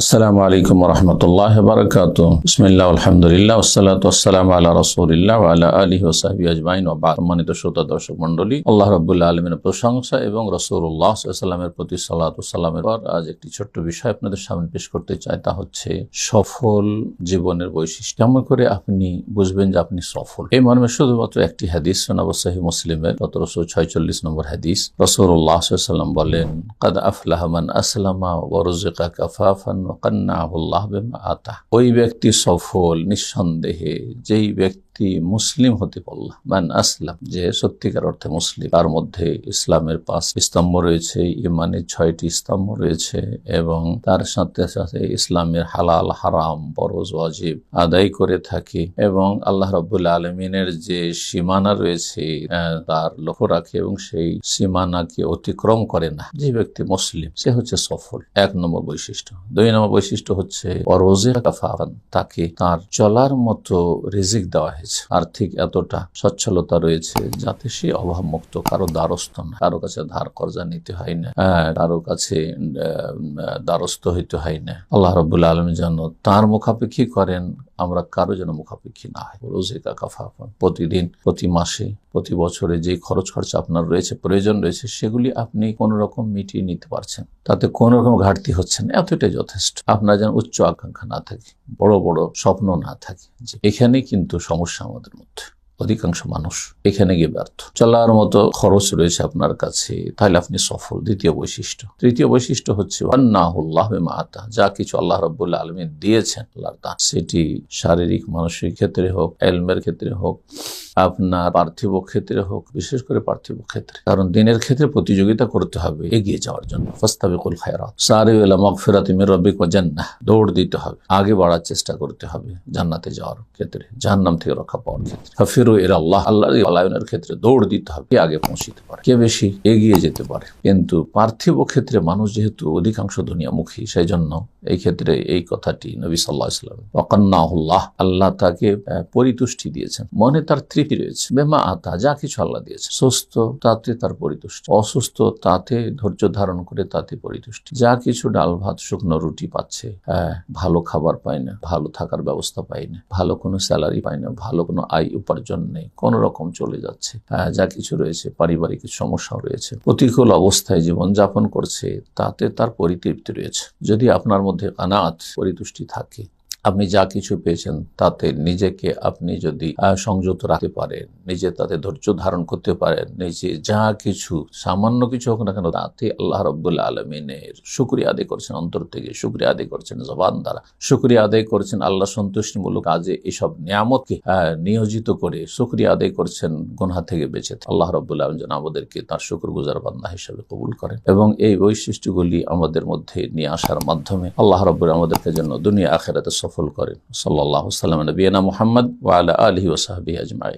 আসসালামু আলাইকুম রহমতুল্লাহ বারকাত বিসমিল্লাহ, আলহামদুলিল্লাহ ওসালাত আসসালাম আল্লাহ রসুলিল্লাহ আল্লাহ আলী ওসাহাবি আজমাইন। ও সম্মানিত শ্রোতা, দর্শক মন্ডলী আল্লাহ রবুল্লাহ আলমিনের প্রশংসা এবং রসুল্লাহ সাল্লামের প্রতি সাল্লাহ সাল্লামের পর আজ একটি ছোট্ট বিষয় আপনাদের সামনে পেশ করতে চাই। তা হচ্ছে সফল জীবনের বৈশিষ্ট্য। কেমন করে আপনি বুঝবেন যে আপনি সফল। এই মর্মে শুধুমাত্র একটি হাদিস শোনাবো সাহি মুসলিমের সতেরোশো ছয়চল্লিশ নম্বর হাদিস। রসুল্লাহ সাল্লাম বলেন, কাদ আফলাহমান আসলামা ওরজিকা কাফাফান ওই ব্যক্তি সফল নিঃসন্দেহে। যেই ব্যক্তি মুসলিম হতে পারল মান আসলাম, যে সত্যিকার অর্থে মুসলিম। তার মধ্যে ইসলামের পাঁচ স্তম্ভ রয়েছে, ইমানের ছয়টি স্তম্ভ রয়েছে এবং তার সাথে সাথে ইসলামের হালাল, হারাম বরজ ওয়াজিব আদায় করে থাকে এবং আল্লাহ রবুল্লা আলমিনের যে সীমানা রয়েছে তার লক্ষ্য রাখে এবং সেই সীমানাকে অতিক্রম করে না। যে ব্যক্তি মুসলিম, সে হচ্ছে সফল। এক নম্বর বৈশিষ্ট্য। দুই নম্বর বৈশিষ্ট্য হচ্ছে অরোজে কাফান তাকে তার চলার মতো রিজিক দেওয়া হয়েছে। আর্থিক এতটা সচ্ছলতা রয়েছে যাতে সে অভাব মুক্ত কারও দ্বারস্থ না কারও কাছে ধার কর্জা নিতে হয় না হ্যাঁ, কারও কাছে দ্বারস্থ হইতে হয় না। আল্লাহ রবুল্লা আলম যেন তার মুখাপেক্ষি করেন আমরা কারও যেন মুখাপেক্ষী না হয় রোজে কাকা ফাঁকা প্রতিদিন, প্রতি মাসে, প্রতি বছরে যে খরচ খরচা আপনার রয়েছে, প্রয়োজন রয়েছে, সেগুলি আপনি কোন রকম মিটিয়ে নিতে পারছেন তাতে কোন রকম ঘাটতি হচ্ছে না। এতটাই যথেষ্ট। আপনার যেন উচ্চ আকাঙ্ক্ষা না থাকে, বড় বড় স্বপ্ন না থাকে যে এখানেই কিন্তু সমস্যা আমাদের মধ্যে। অধিকাংশ মানুষ এখানে গিয়ে ব্যর্থ। চলার মতো খরচ রয়েছে আপনার কাছে, তাহলে আপনি সফল। দ্বিতীয় বৈশিষ্ট্য, তৃতীয় বৈশিষ্ট্য হচ্ছে যা কিছু আল্লাহ রব্বুল্লাহ আলমী দিয়েছেন সেটি শারীরিক, মানসিক ক্ষেত্রে হোক, এলমের ক্ষেত্রে হোক, আপনার পার্থিব ক্ষেত্রে হোক, বিশেষ করে পার্থিব ক্ষেত্রে। কারণ দিনের ক্ষেত্রে প্রতিযোগিতা করতে হবে, এগিয়ে যাওয়ার জন্য। ফাস্তাবিকুল খায়রাত সারে এলা মগফিরাত মির রব্বিক দৌড় দিতে হবে, আগে বাড়ার চেষ্টা করতে হবে জান্নাতে যাওয়ার ক্ষেত্রে, জাহান্নাম থেকে রক্ষা পাওয়ার ক্ষেত্রে। হাফিরু এর আল্লাহ আল্লাহ আলায়নের ক্ষেত্রে দৌড় দিতে হবে, কে আগে পৌঁছিতে পারে, কে বেশি এগিয়ে যেতে পারে। কিন্তু পার্থিব ক্ষেত্রে মানুষ যেহেতু অধিকাংশ দুনিয়ামুখী সেই জন্য এই ক্ষেত্রে এই কথাটি নবী সাল্লাহ ইসলাম অকান্নাহুল্লাহ আল্লাহ তাকে পরিতুষ্টি দিয়েছেন। মনে তার তৃপ্তি রয়েছে। বেমা আতা, যা কিছু আল্লাহ দিয়েছে সুস্থ তাতে তার পরিতুষ্টি, অসুস্থ তাতে ধৈর্য ধারণ করে তাতে পরিতুষ্টি। যা কিছু ডাল ভাত, শুকনো রুটি পাচ্ছে ভালো খাবার পায় না, ভালো থাকার ব্যবস্থা পায় না, ভালো কোনো স্যালারি পায় না, ভালো কোনো আয় উপার্জন নেই কোন রকম চলে যাচ্ছে। হ্যাঁ, যা কিছু রয়েছে পারিবারিক সমস্যা রয়েছে। প্রতিকূল অবস্থায় জীবন যাপন করছে তাতে তার পরিতৃপ্তি রয়েছে। যদি আপনার মধ্যে অনাথ পরিতুষ্টি থাকে আপনি যা কিছু পেয়েছেন, তাতে নিজেকে আপনি যদি সংযত রাখতে পারেন, নিজে তাতে ধৈর্য ধারণ করতে পারেন, নিজে যা কিছু, সামান্য কিছু হোক না কেন, তাতে আল্লাহ রব্বুল্লা আলমিনের শুক্রিয়া আদায় করছেন, অন্তর থেকে শুক্রিয়া আদায় করছেন, জবান দ্বারা শুক্রিয়া আদায় করছেন, আল্লাহ সন্তুষ্টিমূলক কাজে এসব নিয়ামতকে নিয়োজিত করে শুক্রিয়া আদায় করছেন, গুনহা থেকে বেঁচে আল্লাহ রব্বুল্লা আলম যেন আমাদেরকে তার শুক্র গুজার বান্দা হিসেবে কবুল করেন এবং এই বৈশিষ্ট্যগুলি আমাদের মধ্যে নিয়ে আসার মাধ্যমে আল্লাহ রব্বুল আমাদেরকে যেন দুনিয়া আখেরাতে সফল করেন সাল্লাহ সাল্লাম নবীনা মোহাম্মদ ওয়ালা আলহি ওসাহাবি আজমাই